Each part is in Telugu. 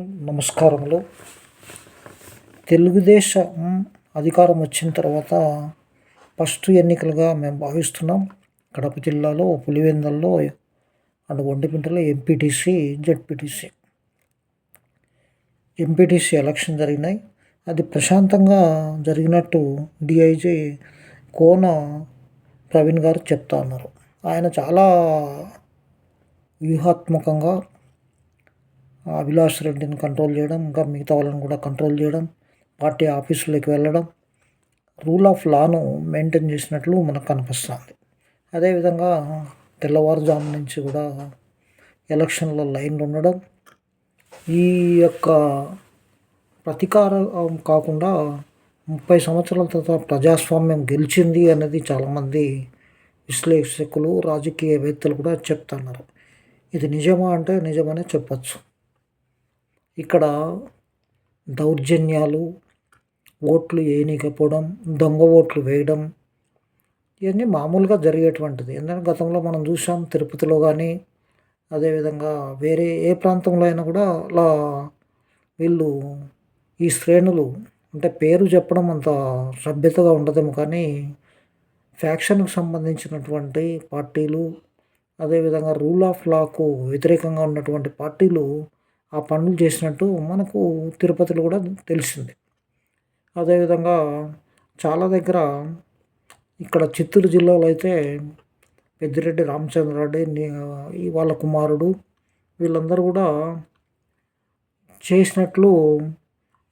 నమస్కారములు. తెలుగుదేశం అధికారం వచ్చిన తర్వాత ఫస్ట్ ఎన్నికలుగా మేము భావిస్తున్నాం. కడప జిల్లాలో పులివెందల్లో అండ్ ఒంటిపింటలో ఎంపీటీసీ జెడ్పీటీసీ. ఎంపీటీసీ ఎలక్షన్ జరిగినాయి. అది ప్రశాంతంగా జరిగినట్టు డిఐజీ కోన ప్రవీణ్ గారు చెప్తా ఉన్నారు. ఆయన చాలా వ్యూహాత్మకంగా అభిలాష్ రెడ్డిని కంట్రోల్ చేయడం ఇంకా మిగతా వాళ్ళని కూడా కంట్రోల్ చేయడం పార్టీ ఆఫీసులోకి వెళ్ళడం రూల్ ఆఫ్ లాను మెయింటైన్ చేసినట్లు మనకు కనిపిస్తుంది. అదేవిధంగా తెల్లవారుజాము నుంచి కూడా ఎలక్షన్ల లైన్లు ఉండడం ఈ యొక్క ప్రతీకారం కాకుండా ముప్పై సంవత్సరాల తర్వాత ప్రజాస్వామ్యం గెలిచింది అనేది చాలామంది విశ్లేషకులు రాజకీయవేత్తలు కూడా చెప్తున్నారు. ఇది నిజమా అంటే నిజమనే చెప్పచ్చు. ఇక్కడ దౌర్జన్యాలు ఓట్లు వేయనీకపోవడం దొంగ ఓట్లు వేయడం ఇవన్నీ మామూలుగా జరిగేటువంటిది. ఎందుకంటే గతంలో మనం చూసాం తిరుపతిలో కానీ అదేవిధంగా వేరే ఏ ప్రాంతంలో అయినా కూడా అలా వీళ్ళు ఈ శ్రేణులు అంటే పేరు చెప్పడం అంత సభ్యతగా ఉండదేమో కానీ ఫ్యాక్షన్కు సంబంధించినటువంటి పార్టీలు అదేవిధంగా రూల్ ఆఫ్ లాకు వ్యతిరేకంగా ఉన్నటువంటి పార్టీలు ఆ పనులు చేసినట్టు మనకు తిరుపతిలో కూడా తెలిసింది అదేవిధంగా చాలా దగ్గర ఇక్కడ చిత్తూరు జిల్లాలో అయితే పెద్దిరెడ్డి రామచంద్రారెడ్డి వాళ్ళ కుమారుడు వీళ్ళందరూ కూడా చేసినట్లు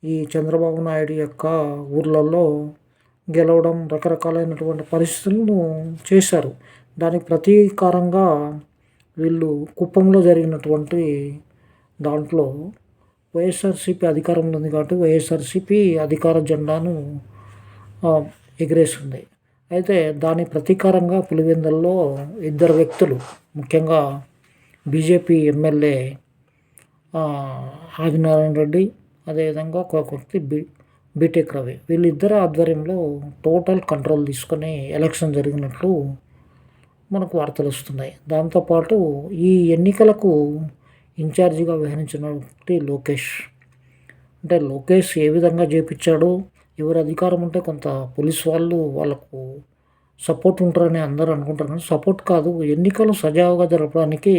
ఈ చంద్రబాబు నాయుడు యొక్క ఊర్లలో గెలవడం రకరకాలైనటువంటి పరిస్థితులను చేశారు. దానికి ప్రతీకారంగా వీళ్ళు కుప్పంలో జరిగినటువంటి దాంట్లో వైఎస్ఆర్సీపీ అధికారంలో ఉంది కాబట్టి వైఎస్ఆర్సీపీ అధికార జెండాను ఎగిరేస్తుంది అయితే దాని ప్రతీకారంగా పులివెందుల్లో ఇద్దరు వ్యక్తులు ముఖ్యంగా బీజేపీ ఎమ్మెల్యే ఆదినారాయణ రెడ్డి అదేవిధంగా ఒక వ్యక్తి బీ బీటెక్ రవి. వీళ్ళిద్దరి ఆధ్వర్యంలో టోటల్ కంట్రోల్ తీసుకొని ఎలక్షన్ జరిగినట్లు మనకు వార్తలు వస్తున్నాయి. దాంతోపాటు ఈ ఎన్నికలకు ఇన్ఛార్జిగా వ్యవహరించినటువంటి లోకేష్. అంటే లోకేష్ ఏ విధంగా చేపించాడో ఎవరు అధికారం ఉంటే కొంత పోలీస్ వాళ్ళు వాళ్ళకు సపోర్ట్ ఉంటారని అందరూ అనుకుంటారు కానీ సపోర్ట్ కాదు ఎన్నికలు సజావుగా జరపడానికి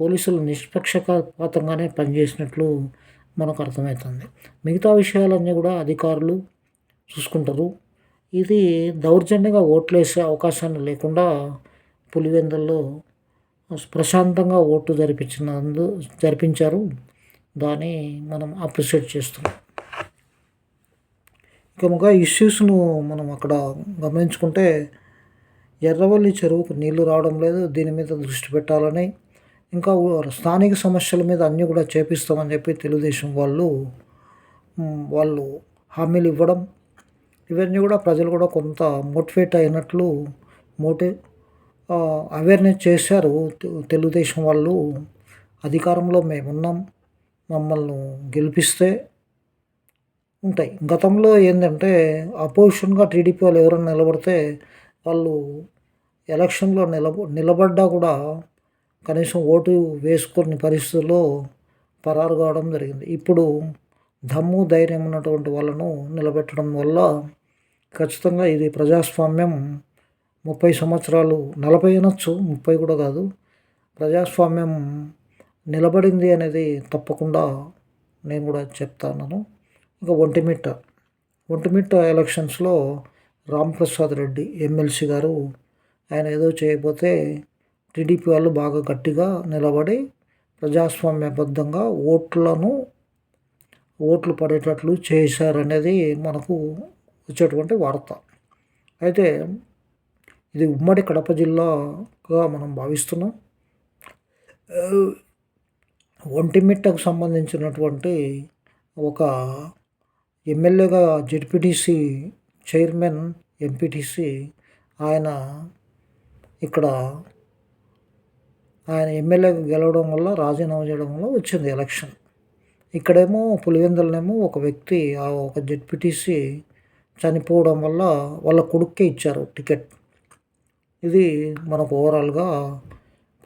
పోలీసులు నిష్పక్షపాతంగానే పనిచేసినట్లు మనకు అర్థమవుతుంది. మిగతా విషయాలన్నీ కూడా అధికారులు చూసుకుంటారు. ఇది దౌర్జన్యంగా ఓట్లేసే అవకాశాన్ని లేకుండా పులివెందుల్లో ప్రశాంతంగా ఓటు జరిపించినందు జరిపించారు. దాన్ని మనం అప్రిషియేట్ చేస్తున్నాం. ఇంకా ముఖ ఇష్యూస్ను మనం అక్కడ గమనించుకుంటే ఎర్రవల్లి చెరువుకు నీళ్ళు రావడం లేదు. దీని మీద దృష్టి పెట్టాలని ఇంకా స్థానిక సమస్యల మీద అన్నీ కూడా చేపిస్తామని చెప్పి తెలుగుదేశం వాళ్ళు వాళ్ళు హామీలు ఇవ్వడం ఇవన్నీ కూడా ప్రజలు కూడా కొంత మోటివేట్ అయినట్లు మోటివ్ అవేర్నెస్ చేశారు. తెలుగుదేశం వాళ్ళు అధికారంలో మేమున్నాం. మమ్మల్ని గెలిపిస్తే ఉంటాయి. గతంలో ఏంటంటే అపోజిషన్గా టీడీపీ వాళ్ళు ఎవరైనా నిలబడితే వాళ్ళు ఎలక్షన్లో నిలబ నిలబడ్డా కూడా కనీసం ఓటు వేసుకొని పరిస్థితుల్లో పరారు కావడం జరిగింది. ఇప్పుడు దమ్ము ధైర్యం ఉన్నటువంటి వాళ్ళను నిలబెట్టడం వల్ల ఖచ్చితంగా ఇది ప్రజాస్వామ్యం ముప్పై సంవత్సరాలు నలభై అనొచ్చు ముప్పై కూడా కాదు. ప్రజాస్వామ్యం నిలబడింది అనేది తప్పకుండా నేను కూడా చెప్తాను ఇంకా ఒంటిమిట్ట ఒంటిమిట్ట ఎలక్షన్స్లో రాంప్రసాద్ రెడ్డి ఎమ్మెల్సీ గారు ఆయన ఏదో చేయకపోతే టీడీపీ వాళ్ళు బాగా గట్టిగా నిలబడి ప్రజాస్వామ్యబద్ధంగా ఓట్లను ఓట్లు పడేటట్లు చేశారనేది మనకు వచ్చేటువంటి వార్త. అయితే ఇది ఉమ్మడి కడప జిల్లాగా మనం భావిస్తున్నాం. ఒంటిమిట్టకు సంబంధించినటువంటి ఒక ఎమ్మెల్యేగా జెడ్పీటీసీ చైర్మన్ ఎంపీటీసీ ఆయన ఇక్కడ ఆయన ఎమ్మెల్యేగా గెలవడం వల్ల రాజీనామా చేయడం వల్ల వచ్చింది ఎలక్షన్. ఇక్కడేమో పులివెందులనేమో ఒక వ్యక్తి ఆ ఒక జెడ్పీటీసీ చనిపోవడం వల్ల వాళ్ళ కొడుక్కే ఇచ్చారు టికెట్. ఇది మనకు ఓవరాల్గా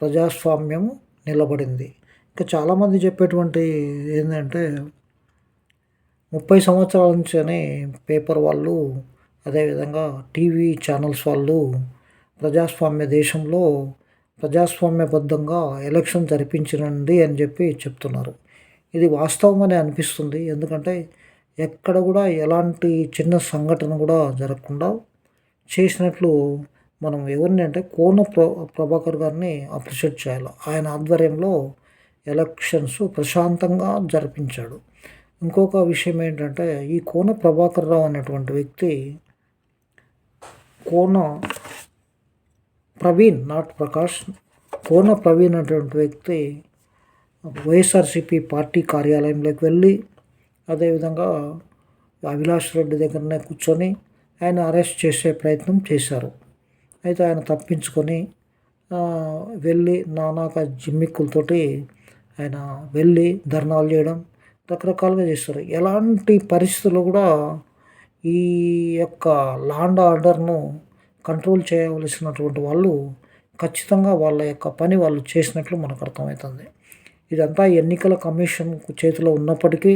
ప్రజాస్వామ్యం నిలబడింది. ఇంకా చాలామంది చెప్పేటువంటి ఏంటంటే ముప్పై సంవత్సరాల నుంచి పేపర్ వాళ్ళు అదేవిధంగా టీవీ ఛానల్స్ వాళ్ళు ప్రజాస్వామ్య దేశంలో ప్రజాస్వామ్యబద్ధంగా ఎలక్షన్ జరిపించనండి అని చెప్పి చెప్తున్నారు. ఇది వాస్తవమని అనిపిస్తుంది. ఎందుకంటే ఎక్కడ కూడా ఎలాంటి చిన్న సంఘటన కూడా జరగకుండా చేసినట్లు మనం ఎవరిని అంటే కోన ప్ర ప్రభాకర్ గారిని అప్రిషియేట్ చేయాలి. ఆయన ఆధ్వర్యంలో ఎలక్షన్స్ ప్రశాంతంగా జరిపించాడు. ఇంకొక విషయం ఏంటంటే ఈ కోన ప్రభాకర్ రావు అనేటువంటి వ్యక్తి కోన ప్రవీణ్ నాట్ ప్రకాష్ కోన ప్రవీణ్ అనేటువంటి వ్యక్తి వైఎస్ఆర్సిపి పార్టీ కార్యాలయంలోకి వెళ్ళి అదేవిధంగా అభిలాష్ రెడ్డి దగ్గరనే కూర్చొని ఆయన అరెస్ట్ చేసే ప్రయత్నం చేశారు. అయితే ఆయన తప్పించుకొని వెళ్ళి నానాక జిమ్మిక్కులతోటి ఆయన వెళ్ళి ధర్నాలు చేయడం రకరకాలుగా చేస్తారు. ఎలాంటి పరిస్థితుల్లో కూడా ఈ యొక్క లాండ్ ఆర్డర్ను కంట్రోల్ చేయవలసినటువంటి వాళ్ళు ఖచ్చితంగా వాళ్ళ యొక్క పని వాళ్ళు చేసినట్లు మనకు అర్థమవుతుంది. ఇదంతా ఎన్నికల కమిషన్ చేతిలో ఉన్నప్పటికీ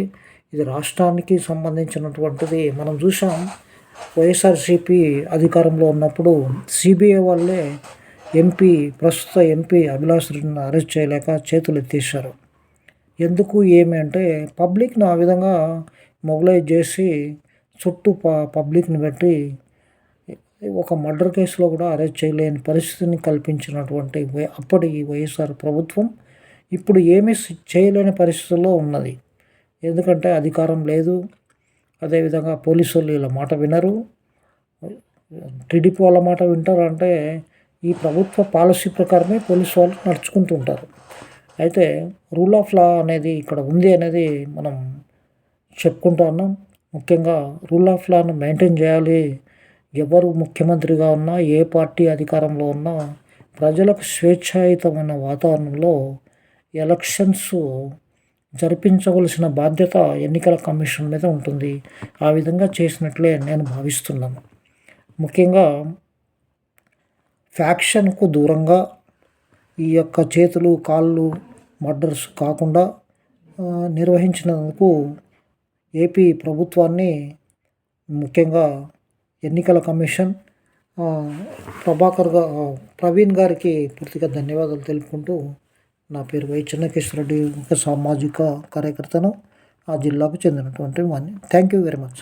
ఇది రాష్ట్రానికి సంబంధించినటువంటిది మనం చూసాం వైఎస్ఆర్సీపీ అధికారంలో ఉన్నప్పుడు సిబిఐ వాళ్ళే ఎంపీ ప్రస్తుత ఎంపీ అభిలాష్ రెడ్డిని అరెస్ట్ చేయలేక చేతులు ఎత్తేసారు ఎందుకు ఏమి అంటే పబ్లిక్ని ఆ విధంగా మొబిలైజ్ చేసి చుట్టూ ప పబ్లిక్ని పెట్టి ఒక మర్డర్ కేసులో కూడా అరెస్ట్ చేయలేని పరిస్థితిని కల్పించినటువంటి అప్పటి వైఎస్ఆర్ ప్రభుత్వం ఇప్పుడు ఏమీ చేయలేని పరిస్థితుల్లో ఉన్నది. ఎందుకంటే అధికారం లేదు. అదేవిధంగా పోలీసు వాళ్ళు వీళ్ళ మాట వినరు. టీడీపీ వాళ్ళ మాట వింటారు అంటే ఈ ప్రభుత్వ పాలసీ ప్రకారమే పోలీసు వాళ్ళు నడుచుకుంటూ ఉంటారు. అయితే రూల్ ఆఫ్ లా అనేది ఇక్కడ ఉంది అనేది మనం చెప్పుకుంటూ ఉన్నాం. ముఖ్యంగా రూల్ ఆఫ్ లాను మెయింటైన్ చేయాలి. ఎవరు ముఖ్యమంత్రిగా ఉన్నా ఏ పార్టీ అధికారంలో ఉన్నా ప్రజలకు స్వేచ్ఛాయుతమైన వాతావరణంలో ఎలక్షన్స్ జరిపించవలసిన బాధ్యత ఎన్నికల కమిషన్ మీద ఉంటుంది. ఆ విధంగా చేసినట్లే నేను భావిస్తున్నాను. ముఖ్యంగా ఫ్యాక్షన్కు దూరంగా ఈ యొక్క చేతులు కాళ్ళు మర్డర్స్ కాకుండా నిర్వహించినందుకు ఏపీ ప్రభుత్వాన్ని ముఖ్యంగా ఎన్నికల కమిషన్ ప్రభాకర్ గారు ప్రవీణ్ గారికి పూర్తిగా ధన్యవాదాలు తెలుపుకుంటూ నా పేరు వై చిన్నకేశ్వరరెడ్డి ఒక సామాజిక కార్యకర్తను ఆ జిల్లాకు చెందినటువంటి వాడిని థ్యాంక్ యూ వెరీ మచ్